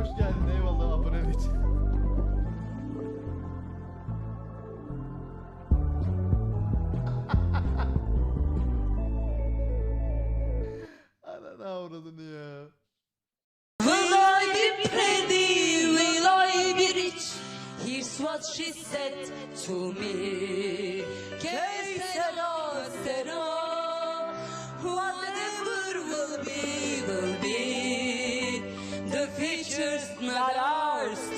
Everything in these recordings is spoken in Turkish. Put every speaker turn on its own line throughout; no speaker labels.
hoş geldin. Eyvallah abonelik için. Ananı avradını ya.
Will I be pretty? Will I be rich? Here's what she said to me.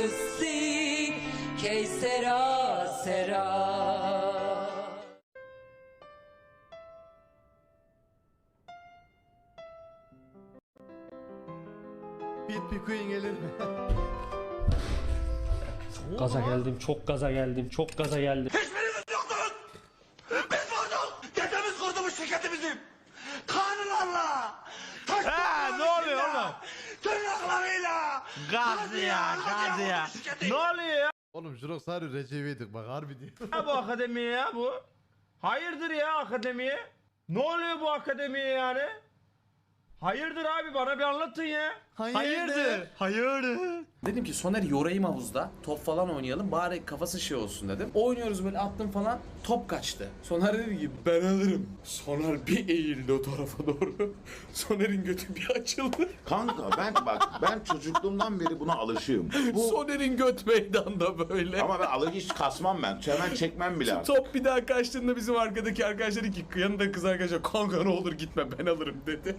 To see. Que sera, sera.
Pit Pikuin gelir mi?
Gaza geldim, çok gaza geldim, çok gaza geldim.
Dedemiz kurdu şirketi bizim. Kanunlarla. Taş
Ha, ne oluyor oğlum?
Tırnaklarıyla.
Gaz ya, gaz ya. Ne oluyor ya
Oğlum Jurok sarı Recep'iydik bak harbi diyor.
bu akademiye ya bu? Hayırdır ya akademiye? Ne oluyor bu akademiye yani? Hayırdır abi bana bir anlatın ya.
Hayırdır?
Hayırdır.
Dedim ki Soner yorayım havuzda. Top falan oynayalım. Bari kafası şey olsun dedim. Oynuyoruz böyle attım falan. Top kaçtı. Soner dedi ki ben alırım. Soner bir eğildi o tarafa doğru. Soner'in götü bir açıldı.
Kanka ben bak ben çocukluğumdan beri buna alışığım. Bu
Soner'in göt meydanda böyle.
ama ben alıcı hiç kasmam ben. Hemen çekmem bile. artık.
Top bir daha kaçtığında bizim arkadaki arkadaşlar dedi ki yanında kız arkadaşlar kanka ne olur gitme ben alırım dedi.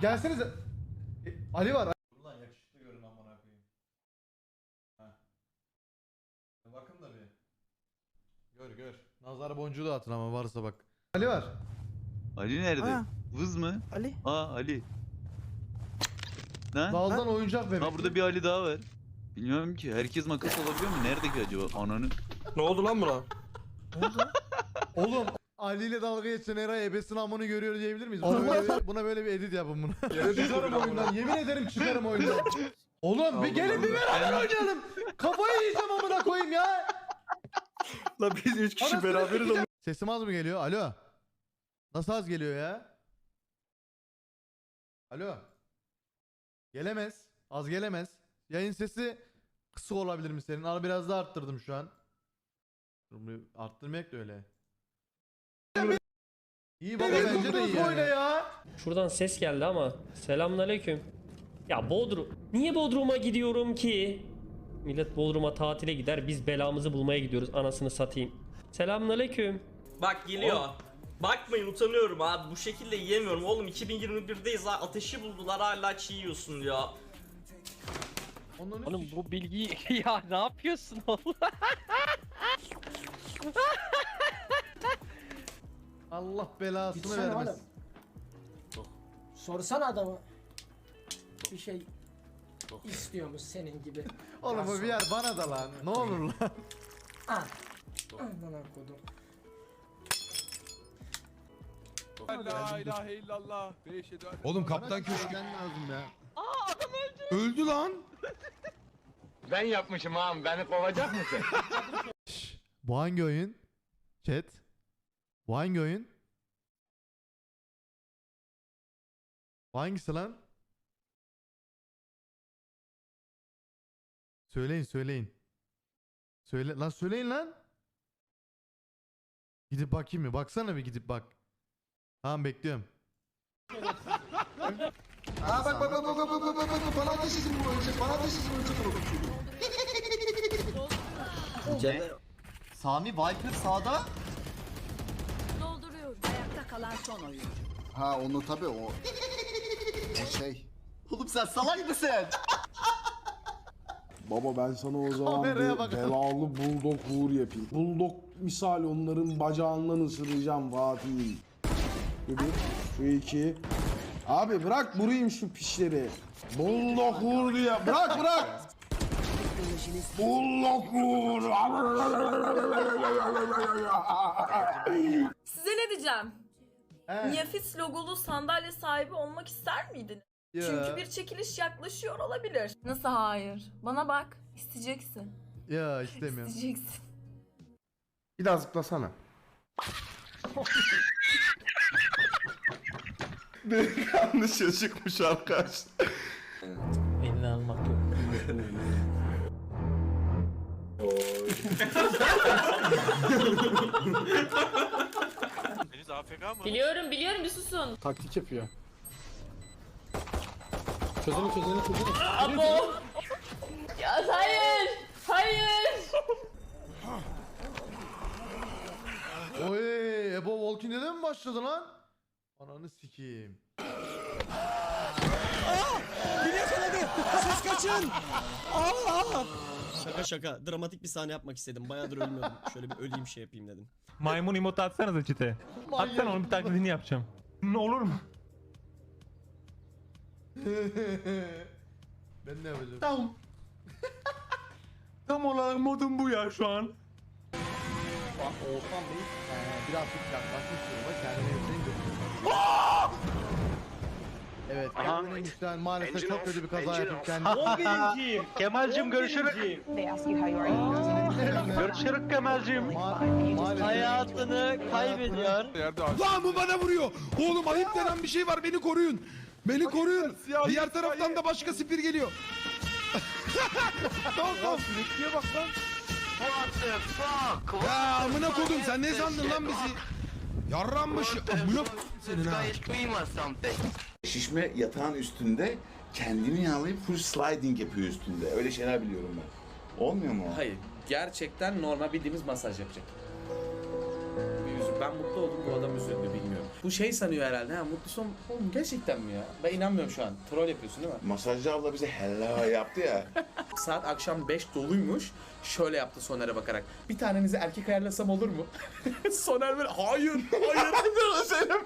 Gelsenize. E, Ali var. Ulan yakışıklı görün amına koyayım. Ha. Bakın da bir. Gör gör. Nazar boncuğu da atın ama varsa bak. Ali var.
Ali nerede? Vız mı?
Ali.
Aa Ali. Lan?
Daldan oyuncak bebek.
Ha burada bir Ali daha var. Bilmiyorum ki. Herkes makas alabiliyor mu? Nerede ki acaba? Ananı.
Ne oldu lan buna?
Oğlum Ali ile dalga geçen Eray ebesinin amını görüyor diyebilir miyiz? Buna böyle, buna böyle bir edit yapın bunu. çıkarım oyundan. Yemin ederim çıkarım oyundan. Oğlum bir gelin bir beraber oynayalım. Kafayı yiyeceğim amına koyayım ya.
La biz üç kişi
Anasını
beraberiz
sikeceğim. Sesim az mı geliyor? Alo. Nasıl az geliyor ya? Alo. Gelemez. Az gelemez. Yayın sesi kısık olabilir mi senin? Al biraz daha arttırdım şu an. Bunu arttırmayak da öyle. İyi baba bence de iyi yani. ya.
Şuradan ses geldi ama. Selamünaleyküm. Ya Bodrum. Niye Bodrum'a gidiyorum ki? Millet Bodrum'a tatile gider, biz belamızı bulmaya gidiyoruz. Anasını satayım. Selamünaleyküm.
Bak geliyor. Bakmayın utanıyorum abi bu şekilde yiyemiyorum oğlum 2021'deyiz ha ateşi buldular hala çiğ yiyorsun ya.
Onun
Oğlum bu bilgiyi ya ne yapıyorsun oğlum?
Allah belasını
Gitsene
vermesin.
Sorsana adamı. Bir şey istiyormuş senin gibi.
Oğlum bu bir yer bana da lan. Ne olur lan.
Ah. Amına kodum.
La ilahe illallah.
Oğlum kaptan köşkten lazım ya.
Öldü lan. Ben yapmışım ağam beni kovacak mısın?
Bu hangi oyun? Chat. Bu hangi oyun? Bu hangisi lan? Söyleyin söyleyin. Söyle lan söyleyin lan. Gidip bakayım mı? Baksana bir gidip bak. Tamam bekliyorum.
Aa bak bak bak bak bak bak bak bak bak bana ateş edin bu ölecek bana ateş edin bu ölecek
Sami Viper sağda.
Dolduruyorum. Ayakta kalan son oyuncu.
Ha onu tabi o. O şey.
Oğlum sen salak mısın?
Baba ben sana o zaman
Kameraya
bir
bakın.
belalı bulldog uğur yapayım. Bulldog misal onların bacağından ısıracağım Fatih. Şu bir, şu iki. Abi bırak vurayım şu pişleri. Bulldog uğur diye. Bırak bırak. Bulldog uğur.
Size ne diyeceğim?
He.
Niyafis logolu sandalye sahibi olmak ister miydin?
Ya.
Çünkü bir çekiliş yaklaşıyor olabilir. Nasıl hayır? Bana bak. İsteyeceksin.
Ya istemiyorum.
İsteyeceksin.
Bir daha zıplasana. Delikanlı şaşıkmış arkadaşlar.
Elini almak yok. Deniz AFK mı?
Biliyorum biliyorum bir susun.
Taktik yapıyor. Çözelim çözelim çözelim.
Abo. Ya hayır. Hayır.
Oy Ebo Walking Dead'e mi başladı lan? Ananı sikeyim.
Şaka şaka. Dramatik bir sahne yapmak istedim. Bayağıdır ölmüyordum. Şöyle bir öleyim şey yapayım dedim.
Maymun emote atsanıza çite. Atsana onun bir taklidini yapacağım. Ne olur mu?
ben ne yapacağım?
Tamam. Tam olarak modum bu ya şu an.
Oğuzhan Bey eee, birazcık yaklaşmış kendini evden götürüyor. Evet kendine güçlen maalesef çok kötü bir kaza yapıp kendini...
O birinciyim.
Kemal'cim görüşürüz. Görüşürüz Kemal'cim.
Ma- maalesef...
Hayatını kaybediyor.
Lan bu bana vuruyor. Oğlum ayıp denen bir şey var. Beni koruyun. Beni koruyun. Diğer taraftan da başka spir geliyor. tamam tamam. bak lan. Ya amına kodum sen ne sandın lan bizi? Yarranmış. Amına senin ha.
Şişme yatağın üstünde kendini yağlayıp full sliding yapıyor üstünde. Öyle şeyler biliyorum ben. Olmuyor mu? o?
Hayır. Gerçekten normal bildiğimiz masaj yapacak. Bir yüzü- Ben mutlu oldum bu adam üzüldü bilmiyorum. Bu şey sanıyor herhalde. Ha mutlu son. Oğlum gerçekten mi ya? Ben inanmıyorum şu an. Troll yapıyorsun değil mi?
Masajcı abla bize hello yaptı ya.
Saat akşam 5 doluymuş. Şöyle yaptı Soner'e bakarak. Bir tanenizi erkek ayarlasam olur mu? Soner böyle hayır hayır. Söyleme.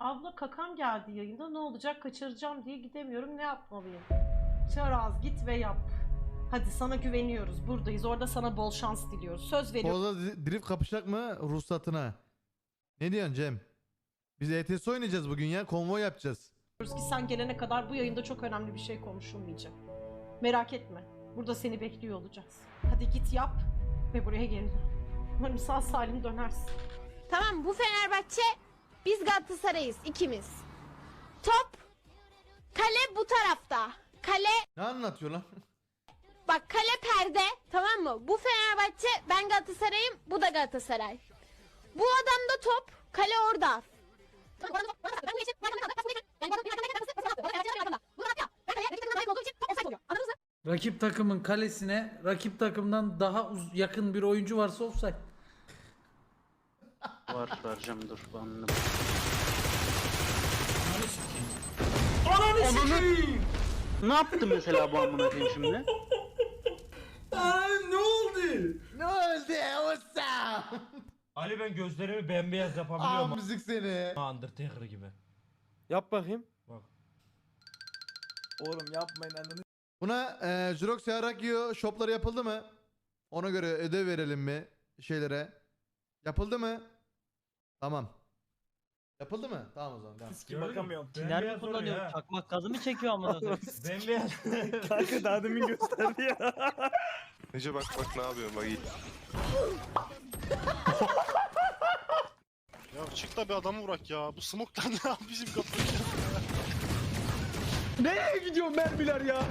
Abla kakam geldi yayında ne olacak kaçıracağım diye gidemiyorum ne yapmalıyım? Çaraz git ve yap. Hadi sana güveniyoruz buradayız orada sana bol şans diliyoruz. Söz veriyoruz
Orada drift kapışacak mı ruhsatına? Ne diyorsun Cem? Biz ETS oynayacağız bugün ya konvoy yapacağız.
ki sen gelene kadar bu yayında çok önemli bir şey konuşulmayacak. Merak etme burada seni bekliyor olacağız. Hadi git yap ve buraya geri dön. Umarım sağ salim dönersin.
Tamam bu Fenerbahçe biz Galatasaray'ız ikimiz. Top kale bu tarafta. Kale
Ne anlatıyor lan?
bak kale perde tamam mı? Bu Fenerbahçe ben Galatasaray'ım bu da Galatasaray. Bu adamda top kale orada.
Rakip takımın kalesine rakip takımdan daha uz- yakın bir oyuncu varsa offside.
Var vereceğim dur. Ben Ne yaptı mesela bu amına koyayım şimdi?
ne oldu?
Ne oldu Oğuzhan?
Ali ben gözlerimi bembeyaz yapabiliyor
Aa müzik seni.
Undertaker gibi.
Yap bakayım.
Oğlum yapmayın ananı.
Buna eee Jurox yarak yiyor shopları yapıldı mı? Ona göre ödev verelim mi şeylere? Yapıldı mı? Tamam. Yapıldı mı? Tamam o zaman. Tamam.
Ki bakamıyorum.
Tiner mi kullanıyor? Çakmak gazı mı çekiyor amına koyayım?
Bembeyaz. Kanka daha demin gösterdi ya.
Nece bak bak ne yapıyorum bak iyi.
Ya çık da bir adamı vurak ya. Bu smoke'tan ne yap bizim kapıyı?
Nereye gidiyor mermiler ya?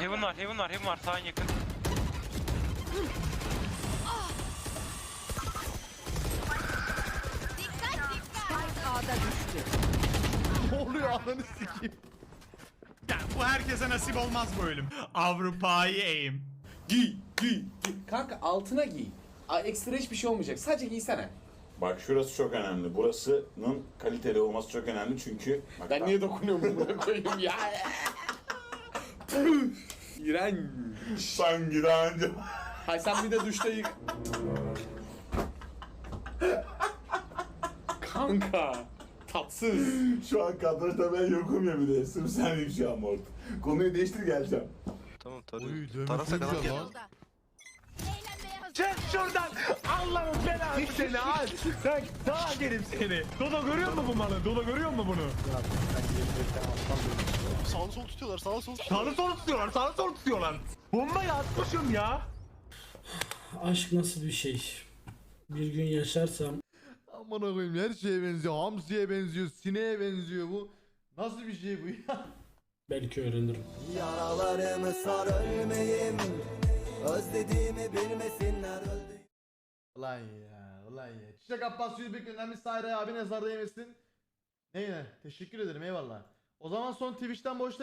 Heaven var, Heaven var, Heaven var. Sağın yakın.
Ananı sikeyim.
Bu herkese nasip olmaz bu ölüm. Avrupa'yı eğim.
Giy giy giy. Kanka altına giy. Aa, ekstra hiçbir şey olmayacak. Sadece giysene.
Bak şurası çok önemli. Burasının kaliteli olması çok önemli çünkü... Bak,
Ben niye dokunuyorum buna koyayım ya? İğrenç.
Sanki daha önce...
Hay sen bir de duşta yık. Kanka. Tatsız.
Şu an kadrajda ben yokum ya bir de. Sırf sen şu an orada. Konuyu değiştir geleceğim.
Tamam
dövmesi
Tarasa kadar gel.
Çık şuradan. Allah'ın belası seni al. Sen daha gelim seni. Dodo görüyor musun bu malı? Dodo görüyor musun bunu?
Sağlı sol tutuyorlar, sağlı sol
Sağını solu tutuyorlar. Sağını solu tutuyorlar. Bombayı atmışım ya.
Aşk nasıl bir şey? Bir gün yaşarsam
Amına koyayım her şeye benziyor. Hamsiye benziyor, sineğe benziyor bu. Nasıl bir şey bu ya?
Belki öğrenirim.
Yaralarımı sar ölmeyim. Özlediğimi bilmesinler
Ulan ya, ulan ya. Çiçek Abbas Yüzbek göndermiş Sayra abi nazarda yemesin. Neyine? Teşekkür ederim eyvallah. O zaman son Twitch'ten boşta